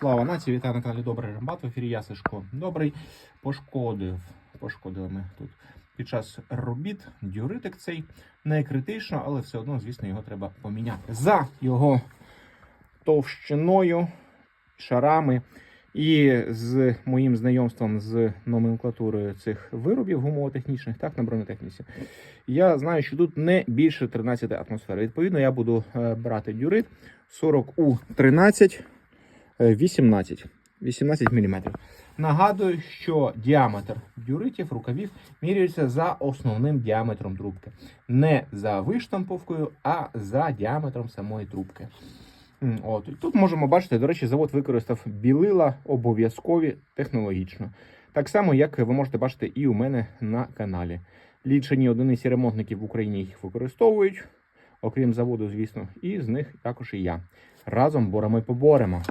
Слава нації, вітаю на каналі Добрий Рембат. В ефірі я Сашко Добрий. Пошкодив. Пошкодили ми тут під час робіт. Дюритик цей не критично, але все одно, звісно, його треба поміняти. За його товщиною, шарами і з моїм знайомством з номенклатурою цих виробів гумово-технічних, так, на бронетехніці, я знаю, що тут не більше 13 атмосфер. Відповідно, я буду е, брати дюрит 40 у 13 е, 18. 18 мм. Нагадую, що діаметр дюритів, рукавів міряється за основним діаметром трубки. Не за виштамповкою, а за діаметром самої трубки. От. Тут можемо бачити, до речі, завод використав білила обов'язкові технологічно. Так само, як ви можете бачити і у мене на каналі. Лічені одиниці ремонтників в Україні їх використовують, окрім заводу, звісно, і з них також і я. Разом боремо і поборемо.